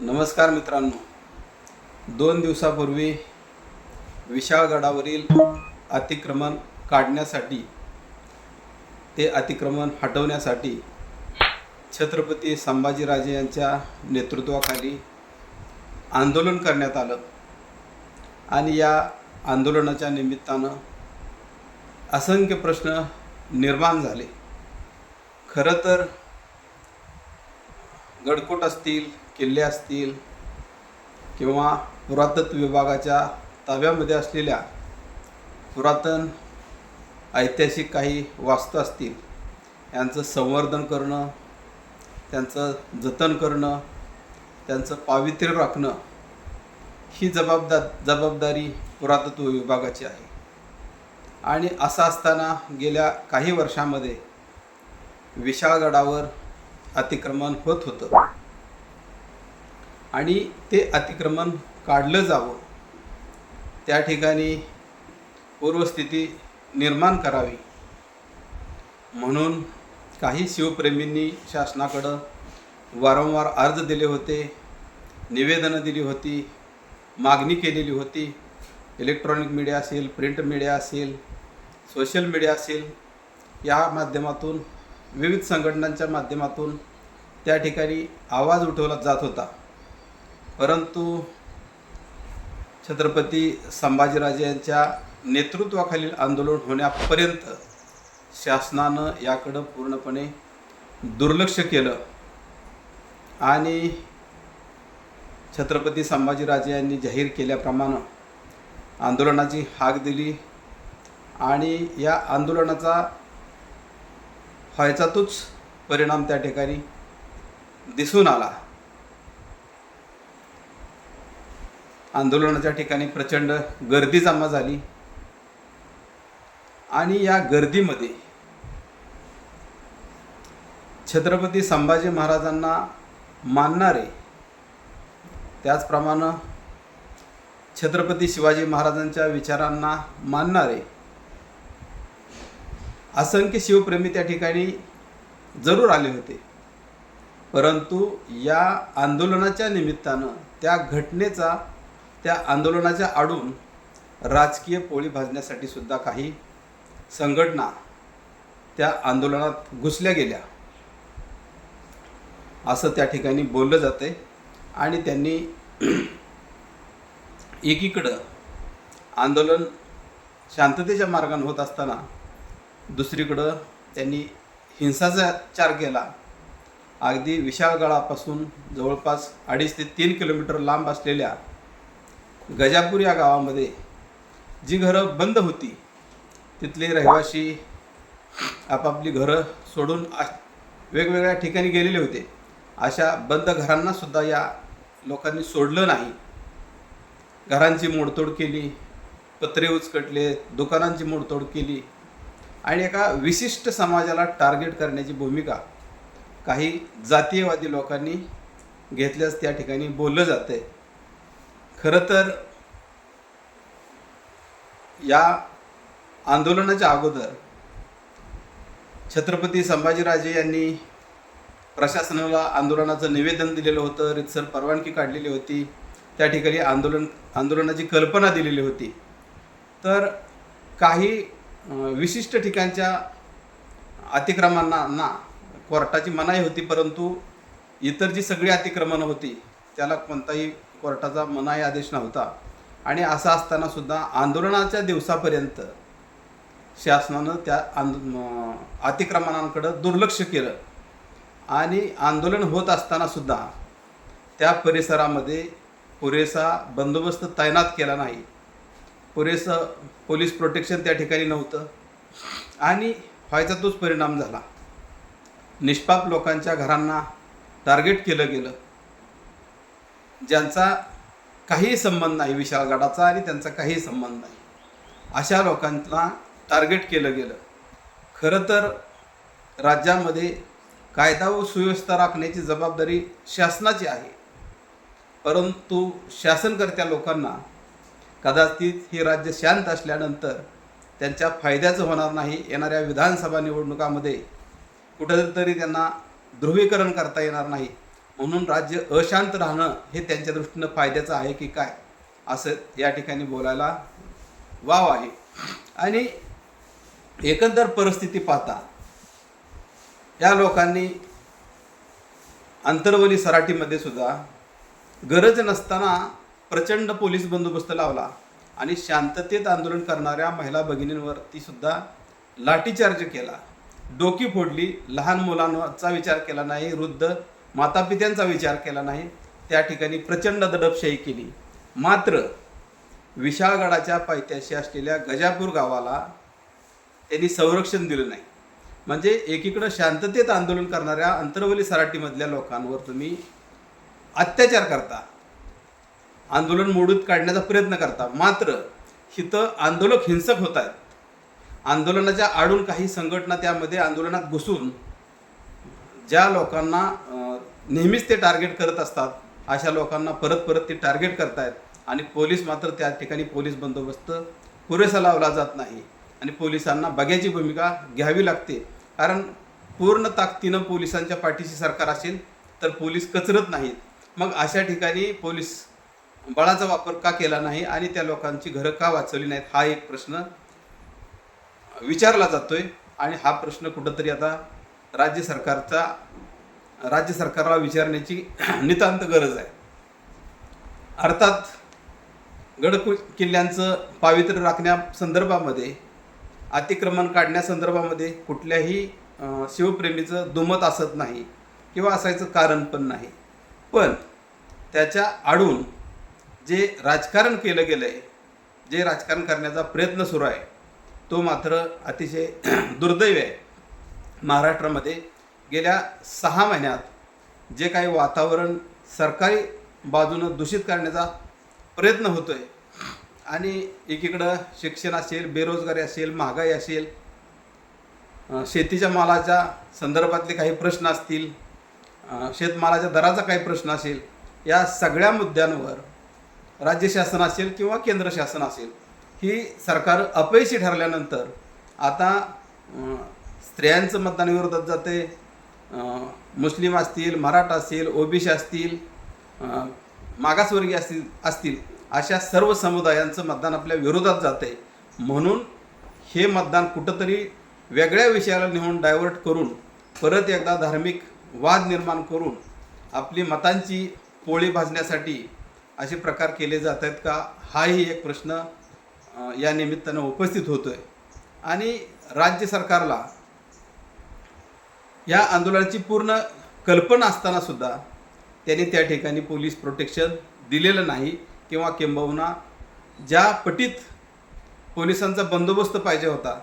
नमस्कार मित्रांनो. दोन दिवसापूर्वी विशाळगडावरील अतिक्रमण काढण्यासाठी ते अतिक्रमण हटवण्यासाठी छत्रपती संभाजीराजे यांच्या नेतृत्वाखाली आंदोलन करण्यात आलं. आणि या आंदोलनाच्या निमित्तानं असंख्य प्रश्न निर्माण झाले. खरं तर गडकोट असतील किल्ले असतील किंवा पुरातत्व विभागाच्या ताब्यामध्ये असलेल्या पुरातन ऐतिहासिक काही वास्तू असतील यांचं संवर्धन करणं त्यांचं जतन करणं त्यांचं पावित्र्य राखणं ही जबाबदार जबाबदारी पुरातत्व विभागाची आहे. आणि असं असताना गेल्या काही वर्षामध्ये विशाळगडावर अतिक्रमण होत होतं. आणि ते अतिक्रमण काढलं जावं. त्या ठिकाणी पूर्वस्थिती निर्माण करावी. म्हणून काही शिवप्रेमींनी शासनाकडं वारंवार अर्ज दिले होते निवेदनं दिली होती मागणी केलेली होती. इलेक्ट्रॉनिक मीडिया असेल प्रिंट मीडिया असेल सोशल मीडिया असेल या माध्यमातून विविध संघटनांच्या माध्यमातून त्या ठिकाणी आवाज उठवला जात होता. परंतु छत्रपती संभाजीराजे यांच्या नेतृत्वाखालील आंदोलन होण्यापर्यंत शासनानं याकडं पूर्णपणे दुर्लक्ष केलं. आणि छत्रपती संभाजीराजे यांनी जाहीर केल्याप्रमाणे आंदोलनाची हाक दिली आणि या आंदोलनाचा व्हायचा तोच परिणाम त्या ठिकाणी दिसून आला. आंदोलनाच्या ठिकाणी प्रचंड गर्दी जमा झाली. आणि या गर्दीमध्ये छत्रपती संभाजी महाराजांना मानणारे त्याचप्रमाणे छत्रपती शिवाजी महाराजांच्या विचारांना मानणारे असंख्य शिवप्रेमी त्या ठिकाणी जरूर आले होते. परंतु या आंदोलनाच्या निमित्तानं त्या घटनेचा त्या आंदोलनाच्या आडून राजकीय पोळी भाजण्यासाठी सुद्धा काही संघटना त्या आंदोलनात घुसल्या गेल्या. असं त्या ठिकाणी बोललं जाते आणि त्यांनी एकीकडं आंदोलन शांततेच्या मार्गाने होत असताना दुसरीकडं त्यांनी हिंसाचार केला. अगदी विशाळगडापासून जवळपास अडीच ते तीन किलोमीटर लांब असलेल्या गजापूर या गावामध्ये जी घरं बंद होती तिथले रहिवासी आपापली घरं सोडून वेगवेगळ्या ठिकाणी गेलेले होते. अशा बंद घरांनासुद्धा या लोकांनी सोडलं नाही. घरांची मोडतोड केली पत्रे उचकटले दुकानांची मोडतोड केली आणि एका विशिष्ट समाजाला टार्गेट करण्याची भूमिका काही जातीयवादी लोकांनी घेतल्यास त्या ठिकाणी बोललं जातं आहे खरं तर या आंदोलनाच्या अगोदर छत्रपती संभाजीराजे यांनी प्रशासनाला आंदोलनाचं निवेदन दिलेलं होतं रितसर परवानगी काढलेली होती त्या ठिकाणी आंदोलन आंदोलनाची कल्पना दिलेली होती. तर काही विशिष्ट ठिकाणच्या अतिक्रमांना ना कोर्टाची मनाई होती परंतु इतर जी सगळी अतिक्रमणं होती त्याला कोणताही कोर्टाचा मनाई आदेश नव्हता. आणि असं असताना सुद्धा आंदोलनाच्या दिवसापर्यंत शासनानं त्या आंदो अतिक्रमणांकडं दुर्लक्ष केलं. आणि आंदोलन होत असताना सुद्धा त्या परिसरामध्ये पुरेसा बंदोबस्त तैनात केला नाही. पुरेसं पोलीस प्रोटेक्शन त्या ठिकाणी नव्हतं. आणि व्हायचा तोच परिणाम झाला. निष्पाप लोकांच्या घरांना टार्गेट केलं गेलं. ज्यांचा काहीही संबंध नाही विशाळगडाचा आणि त्यांचा काही संबंध नाही. अशा लोकांना टार्गेट केलं गेलं. खरं तर राज्यामध्ये कायदा व सुव्यवस्था राखण्याची जबाबदारी शासनाची आहे. परंतु शासनकर्त्या लोकांना कदाचित हे राज्य शांत असल्यानंतर त्यांच्या फायद्याचं होणार नाही येणाऱ्या विधानसभा निवडणुकामध्ये कुठंतरी त्यांना ध्रुवीकरण करता येणार नाही. म्हणून राज्य अशांत राहणं हे त्यांच्या दृष्टीनं फायद्याचं आहे की काय? असं या ठिकाणी बोलायला वाव आहे. आणि एकंदर परिस्थिती पाहता या लोकांनी अंतरवली सराटीमध्ये सुद्धा गरज नसताना प्रचंड पोलीस बंदोबस्त लावला आणि शांततेत आंदोलन करणाऱ्या महिला भगिनींवरती सुद्धा लाठीचार्ज केला. डोकी फोडली. लहान मुलांचा विचार केला नाही. वृद्ध मातापित्यांचा विचार केला नाही. त्या ठिकाणी प्रचंड दडपशाही केली. मात्र विशाळगडाच्या पायथ्याशी असलेल्या गजापूर गावाला त्यांनी संरक्षण दिलं नाही. म्हणजे एकीकडं शांततेत आंदोलन करणाऱ्या अंतरवली सराटीमधल्या लोकांवर तुम्ही अत्याचार करता. आंदोलन मोडूत काढण्याचा प्रयत्न करता. मात्र इथं आंदोलक हिंसक होत आहेत. आंदोलनाच्या आडून काही संघटना त्यामध्ये आंदोलनात घुसून ज्या लोकांना नेहमीच ते टार्गेट करत असतात अशा लोकांना परत परत ते टार्गेट करतायत. आणि पोलीस मात्र त्या ठिकाणी पोलीस बंदोबस्त पुरेसा लावला जात नाही. आणि पोलिसांना बघ्याची भूमिका घ्यावी लागते. कारण पूर्ण ताकदीनं पोलिसांच्या पाठीशी सरकार असेल तर पोलीस कचरत नाहीत. मग अशा ठिकाणी पोलीस बळाचा वापर का केला नाही आणि त्या लोकांची घरं का वाचवली नाहीत हा एक प्रश्न विचारला जातोय आणि हा प्रश्न कुठंतरी आता राज्य सरकारचा राज्य सरकारला विचारण्याची नितांत गरज आहे. अर्थात गड किल्ल्यांचं पावित्र्य राखण्या संदर्भामध्ये अतिक्रमण काढण्यासंदर्भामध्ये कुठल्याही शिवप्रेमीचं दुमत असत नाही किंवा असायचं कारण पण नाही. पण त्याच्या आडून जे राजकारण केलं गेलं आहे जे राजकारण करण्याचा प्रयत्न सुरू आहे तो मात्र अतिशय दुर्दैव आहे. महाराष्ट्रामध्ये गेल्या सहा महिन्यात जे काही वातावरण सरकारी बाजूनं दूषित करण्याचा प्रयत्न होतो आहे आणि एकीकडं शिक्षण असेल बेरोजगारी असेल महागाई असेल शेतीच्या मालाच्या संदर्भातले काही प्रश्न असतील शेतमालाच्या दराचा काही प्रश्न असेल या सगळ्या मुद्द्यांवर राज्य शासन असेल किंवा केंद्र शासन असेल ही सरकार अपयशी ठरल्यानंतर आता स्त्रियांचं मतदान विरोधात जाते. मुस्लिम असतील मराठा असतील ओबीसी असतील मागासवर्गीय असतील असतील अशा सर्व समुदायांचं मतदान आपल्या विरोधात जाते. म्हणून हे मतदान कुठंतरी वेगळ्या विषयाला नेऊन डायव्हर्ट करून परत एकदा धार्मिक वाद निर्माण करून आपली मतांची पोळी भाजण्यासाठी असे प्रकार केले जात आहेत का? हाही एक प्रश्न या निमित्तानं उपस्थित होतो आहे आणि राज्य सरकारला या आंदोलनाची पूर्ण कल्पना असताना सुद्धा त्यांनी त्या ठिकाणी पोलीस प्रोटेक्शन दिलेलं नाही किंवा किंबहुना ज्या पटीत पोलिसांचा बंदोबस्त पाहिजे होता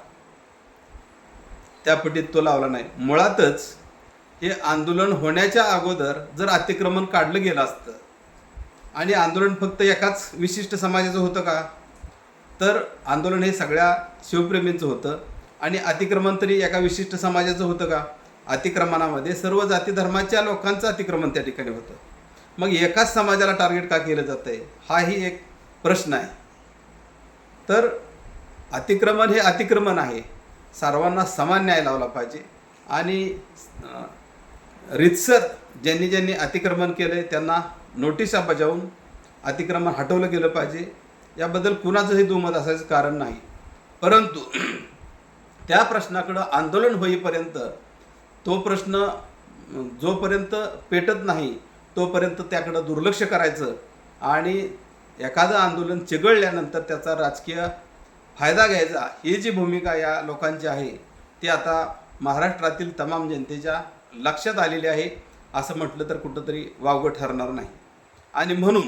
त्या पटीत तो लावला नाही. मुळातच हे आंदोलन होण्याच्या अगोदर जर अतिक्रमण काढलं गेलं असतं आणि आंदोलन फक्त एकाच विशिष्ट समाजाचं होतं का? तर आंदोलन हे सगळ्या शिवप्रेमींचं होतं. आणि अतिक्रमण तरी एका विशिष्ट समाजाचं होतं का? अतिक्रमणामध्ये सर्व जाती धर्माच्या लोकांचं अतिक्रमण त्या ठिकाणी होतं. मग एकाच समाजाला टार्गेट का केलं जातं आहे हाही एक प्रश्न आहे. तर अतिक्रमण हे अतिक्रमण आहे. सर्वांना समान न्याय लावला पाहिजे. आणि रितसर ज्यांनी ज्यांनी अतिक्रमण केलं आहे त्यांना नोटीसा बजावून अतिक्रमण हटवलं गेलं पाहिजे. याबद्दल कुणाचंही दुमत असायचं कारण नाही. परंतु त्या प्रश्नाकडं आंदोलन होईपर्यंत तो प्रश्न जोपर्यंत पेटत नाही तोपर्यंत त्याकडं दुर्लक्ष करायचं आणि एखादं आंदोलन चिघळल्यानंतर त्याचा राजकीय फायदा घ्यायचा. ही जी भूमिका या लोकांची आहे ती आता महाराष्ट्रातील तमाम जनतेच्या लक्षात आलेली आहे. असं म्हटलं तर कुठंतरी वावगं ठरणार नाही. आणि म्हणून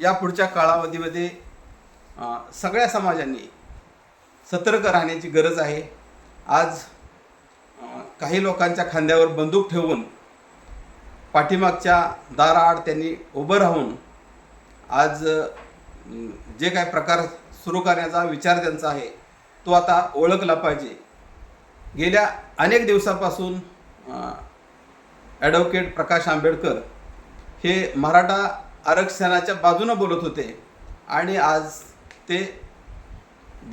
या पुढच्या कालावधीमध्ये सगळ्या समाजांनी सतर्क राहण्याची गरज आहे. आज काही लोकांच्या खांद्यावर बंदूक ठेवून पाठीमागच्या दाराआड त्यांनी उभं राहून आज जे काय प्रकार सुरू करण्याचा विचार त्यांचा आहे तो आता ओळखला पाहिजे. गेल्या अनेक दिवसापासून ॲडव्होकेट प्रकाश आंबेडकर हे मराठा आरक्षणाच्या बाजूनं बोलत होते आणि आज ते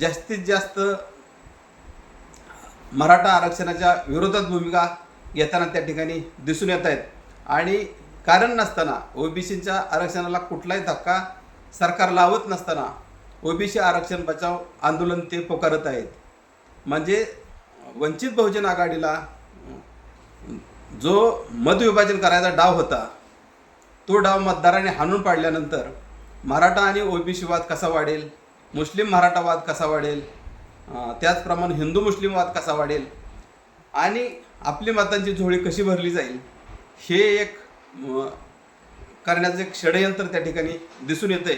जास्तीत जास्त मराठा आरक्षणाच्या विरोधात भूमिका घेताना त्या ठिकाणी दिसून येत आहेत. आणि कारण नसताना ओबीसीच्या आरक्षणाला कुठलाही धक्का सरकार लावत नसताना ओबीसी आरक्षण बचाव आंदोलन ते पुकारत आहेत. म्हणजे वंचित बहुजन आघाडीला जो मतविभाजन करायचा डाव होता तो डाव मतदाराने हाणून पाडल्यानंतर मराठा आणि ओबीसी वाद कसा वाढेल? मुस्लिम मराठा वाद कसा वाढेल? त्याचप्रमाणे हिंदू मुस्लिम वाद कसा वाढेल? आणि आपली मतांची झोळी कशी भरली जाईल? हे एक करण्याचं एक षडयंत्र त्या ठिकाणी दिसून येते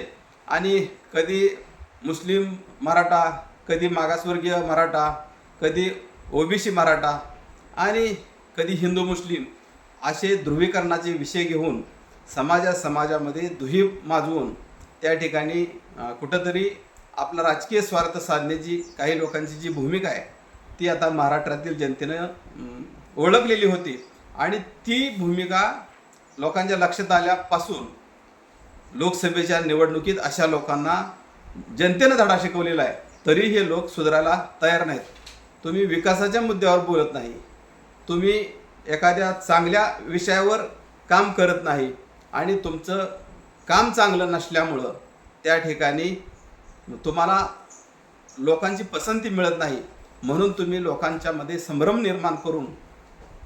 आणि कधी मुस्लिम मराठा कधी मागासवर्गीय मराठा कधी ओबीसी मराठा आणि कधी हिंदू मुस्लिम असे ध्रुवीकरणाचे विषय घेऊन समाजा समाजामध्ये दुही माजवून त्या ठिकाणी कुठंतरी आपला राजकीय स्वार्थ साधण्याची काही लोकांची जी भूमिका आहे ती आता महाराष्ट्रातील जनतेनं ओळखलेली होती. आणि ती भूमिका लोकांच्या लक्षात आल्यापासून लोकसभेच्या निवडणुकीत अशा लोकांना जनतेनं धडा शिकवलेला आहे. तरी हे लोक सुधारायला तयार नाहीत. तुम्ही विकासाच्या मुद्द्यावर बोलत नाही. तुम्ही एखाद्या चांगल्या विषयावर काम करत नाही. आणि तुमचं काम चांगलं नसल्यामुळं त्या ठिकाणी तुम्हाला लोकांची पसंती मिळत नाही म्हणून तुम्ही लोकांच्यामध्ये संभ्रम निर्माण करून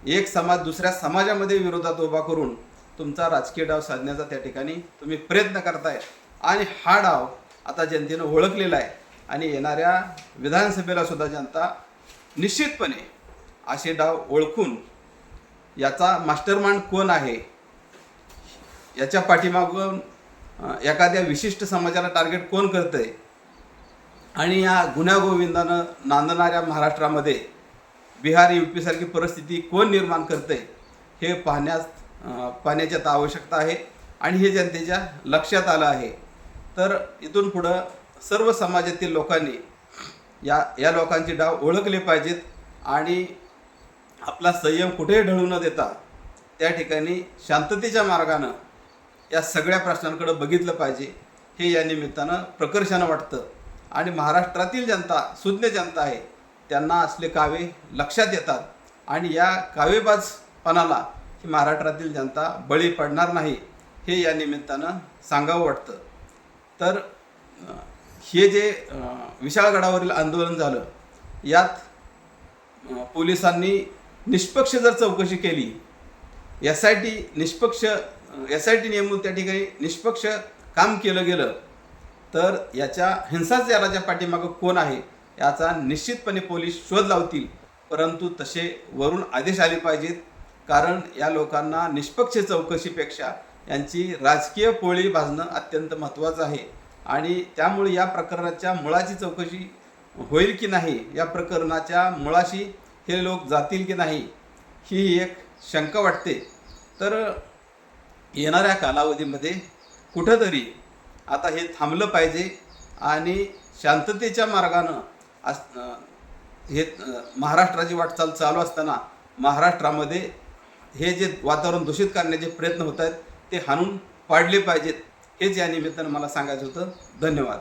एक समाज दुसऱ्या समाजामध्ये विरोधात उभा करून तुमचा राजकीय डाव साधण्याचा त्या ठिकाणी तुम्ही प्रयत्न करताय. आणि हा डाव आता जनतेनं ओळखलेला आहे. आणि येणाऱ्या विधानसभेला सुद्धा जनता निश्चितपणे असे डाव ओळखून याचा मास्टरमाइंड कोण आहे? याच्या पाठीमागून एखाद्या विशिष्ट समाजाला टार्गेट कोण करतं आहे आणि या गुन्ह्यागोविंदानं नांदणाऱ्या महाराष्ट्रामध्ये बिहार यू पीसारखी परिस्थिती कोण निर्माण करते हे पाहण्यास पाहण्याची आता आवश्यकता आहे. आणि हे जनतेच्या लक्षात आलं आहे. तर इथून पुढं सर्व समाजातील लोकांनी या या लोकांचे डाव ओळखले पाहिजेत आणि आपला संयम कुठेही ढळू न देता त्या ठिकाणी शांततेच्या मार्गानं या सगळ्या प्रश्नांकडे बघितलं पाहिजे. हे या निमित्तानं प्रकर्षानं वाटतं. आणि महाराष्ट्रातील जनता सुज्ञ जनता आहे त्यांना असले कावे लक्षात येतात. आणि या कावेबाजपणाला ही महाराष्ट्रातील जनता बळी पडणार नाही हे या निमित्तानं सांगावं वाटतं. तर हे जे विशाळगडावरील आंदोलन झालं यात पोलिसांनी निष्पक्ष जर चौकशी केली एस आय टी निष्पक्ष एस आय टी नेमून त्या ठिकाणी निष्पक्ष काम केलं गेलं तर याच्या हिंसाचाराच्या पाठीमागं कोण आहे याचा निश्चितपणे पोलीस शोध लावतील. परंतु तसे वरून आदेश आले पाहिजेत कारण या लोकांना निष्पक्ष चौकशीपेक्षा यांची राजकीय पोळी भाजणं अत्यंत महत्त्वाचं आहे. आणि त्यामुळे या प्रकरणाच्या मुळाची चौकशी होईल की नाही या प्रकरणाच्या मुळाशी हे लोक जातील की नाही ही एक शंका वाटते. तर येणाऱ्या कालावधीमध्ये कुठंतरी आता हे थांबलं पाहिजे आणि शांततेच्या मार्गानं अस हे महाराष्ट्राची वाटचाल चालू असताना महाराष्ट्रामध्ये हे जे वातावरण दूषित करण्याचे प्रयत्न होत आहेत ते हाणून पाडले पाहिजेत. हेच या निमित्तानं मला सांगायचं होतं. धन्यवाद.